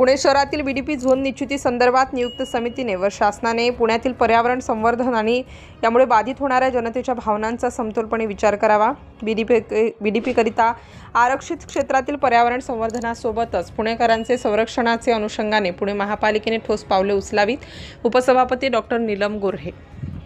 पुणे शहरातील BDP zone निश्चिती संदर्भात नियुक्त समितीने व शासनाने पुण्यातील पर्यावरण संवर्धन आणि यामुळे बाधित होणाऱ्या जनतेच्या भावनांचा समतोलपणे विचार करावा. बीडीपी बीडीपीकरिता आरक्षित क्षेत्रातील पर्यावरण संवर्धनासोबतच पुणेकरांचे संरक्षणाचे अनुषंगाने पुणे महापालिकेने ठोस पावले उचलावीत. उपसभापती डॉक्टर नीलम गोर्हे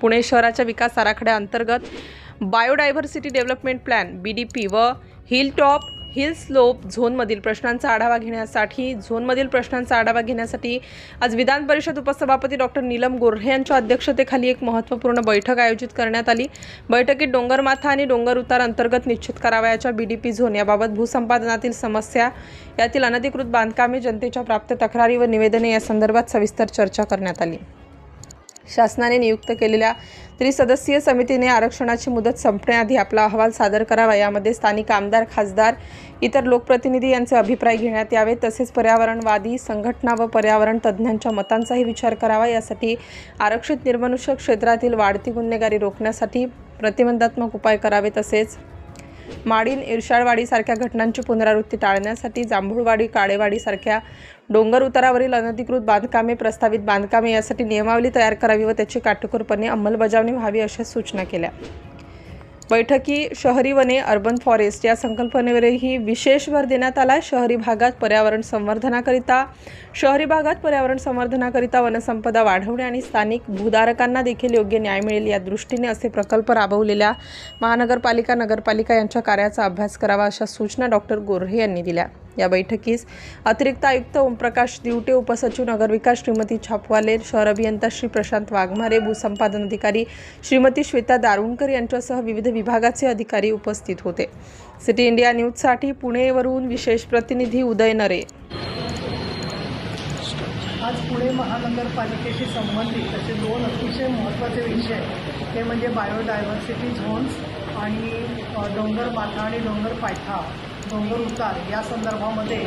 पुणे शहराच्या विकास आराखड्याअंतर्गत biodiversity development plan B D P व हिल टॉप हिल स्लोप झोनमधील प्रश्नांचा आढावा घेण्यासाठी झोनमधील प्रश्नांचा आढावा घेण्यासाठी आज विधान परिषद उपसभापती डॉक्टर नीलम गोऱ्हे यांच्या अध्यक्षतेखाली एक महत्त्वपूर्ण बैठक आयोजित करण्यात आली. बैठकीत डोंगरमाथा आणि डोंगर उतार अंतर्गत निश्चित करावयाच्या बी डी पी झोन याबाबत भूसंपादनातील समस्या यातील अनधिकृत बांधकामे जनतेच्या प्राप्त तक्रारी व निवेदने या संदर्भात सविस्तर चर्चा करण्यात आली. शासनाने नियुक्त केलेल्या त्रिसदस्यीय समितीने आरक्षणाची मुदत संपण्याआधी आपला अहवाल सादर करावा. यामध्ये स्थानिक आमदार खासदार इतर लोकप्रतिनिधी यांचे अभिप्राय घेण्यात यावे. तसेच पर्यावरणवादी संघटना व पर्यावरण तज्ज्ञांच्या मतांचाही विचार करावा. यासाठी आरक्षित निर्मनुष्य क्षेत्रातील वाढती गुन्हेगारी रोखण्यासाठी प्रतिबंधात्मक उपाय करावे तसेच माडीन इरशाळवाडीसारख्या घटनांची पुनरावृत्ती टाळण्यासाठी जांभूळवाडी काळेवाडीसारख्या डोंगर उतारावरील अनधिकृत बांधकामे प्रस्तावित बांधकामे यासाठी नियमावली तयार करावी व त्याची काटेकोरपणे अंमलबजावणी व्हावी अशा सूचना केल्या. बैठकी शहरी वने अर्बन फॉरेस्ट या संकल्पनेवरही विशेष भर देण्यात आला शहरी भागात पर्यावरण संवर्धनाकरिता शहरी भागात पर्यावरण संवर्धनाकरिता वनसंपदा वाढवणे आणि स्थानिक भूधारकांना देखील योग्य न्याय मिळेल या दृष्टीने असे प्रकल्प राबवलेल्या महानगरपालिका नगरपालिका यांच्या कार्याचा अभ्यास करावा अशा सूचना डॉक्टर गोऱ्हे यांनी दिल्या. या बैठकीस. अतिरिक्त आयुक्त ओमप्रकाश दिवटे उपसचिव नगरविकास श्रीमती छापवाले शहर अभियंता श्री प्रशांत वाघमारे भूसंपादन अधिकारी श्रीमती श्वेता दारुणकर यांच्यासह विविध विभागाचे अधिकारी उपस्थित होते. सिटी इंडिया न्यूजसाठी पुणेवरून विशेष प्रतिनिधी उदय नरे. आज पुणे महानगरपालिकेशी संबंधित असे दोन अतिशय महत्त्वाचे विषय ते म्हणजे बायोडायव्हर्सिटी झोन्स आणि डोंगर माथा आणि डोंगर पायथा. डोंगर उतार. या संदर्भामध्ये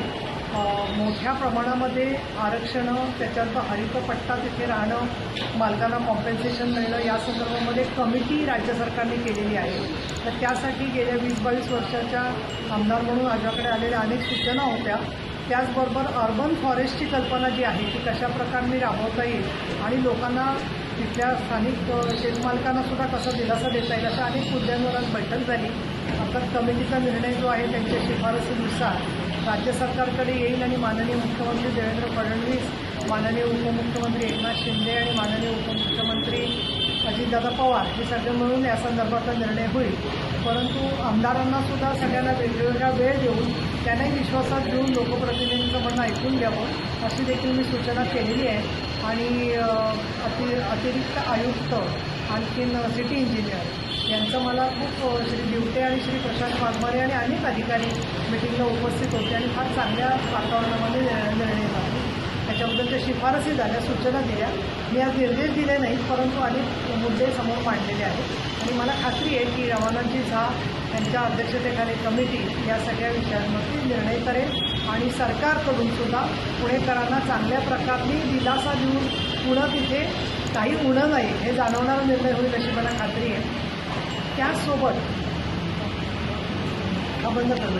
मोठ्या प्रमाणामध्ये आरक्षणं त्याच्यानंतर हरित पट्टा तिथे राहणं मालकांना कॉम्पेन्सेशन मिळणं या संदर्भामध्ये कमिटी राज्य सरकारने केलेली आहे. तर त्यासाठी गेल्या वीस बावीस वर्षाच्या आमदार म्हणून माझ्याकडे आलेल्या अनेक सूचना होत्या. त्याचबरोबर अर्बन फॉरेस्टची कल्पना जी आहे ती कशा प्रकारे राबवता येईल आणि लोकांना तिथल्या स्थानिक शेतमालकांना सुद्धा कसा दिलासा देता येईल? अशा अनेक मुद्द्यांवर आज बैठक झाली. आता कमिटीचा निर्णय जो आहे त्यांच्या शिफारसीनुसार राज्य सरकारकडे येईल आणि माननीय मुख्यमंत्री देवेंद्र फडणवीस माननीय उपमुख्यमंत्री एकनाथ शिंदे आणि माननीय उपमुख्यमंत्री अजितदादा पवार हे सगळे मिळून या संदर्भातला निर्णय होईल. परंतु आमदारांना सुद्धा सगळ्यांना वेगवेगळा वेळ देऊन त्यांनाही विश्वासात घेऊन लोकप्रतिनिधींचं म्हणणं ऐकून घ्यावं अशी देखील मी सूचना केलेली आहे. आणि अति अतिरिक्त आयुक्त आणखीन सिटी इंजिनियर यांचं मला खूप श्री दिवटे आणि श्री प्रशांत वाघमारे आणि अनेक अधिकारी मिटिंगला उपस्थित होते आणि फार चांगल्या वातावरणामध्ये निर्णय झाला. त्याच्याबद्दलच्या शिफारसी झाल्या सूचना दिल्या. मी आज निर्देश दिले नाहीत परंतु अनेक मुद्दे समोर मांडलेले आहेत. आणि मला खात्री आहे की रवानांची झा यांच्या अध्यक्षतेखाली कमिटी या सगळ्या विषयांवरती निर्णय करेल. आणि सरकारकडून सुद्धा पुणेकरांना चांगल्या प्रकारे दिलासा देऊन पुढं तिथे काही उणं नाही हे जाणवणारा निर्णय होईल अशी मला खात्री आहे. त्याचसोबत हा बंद करू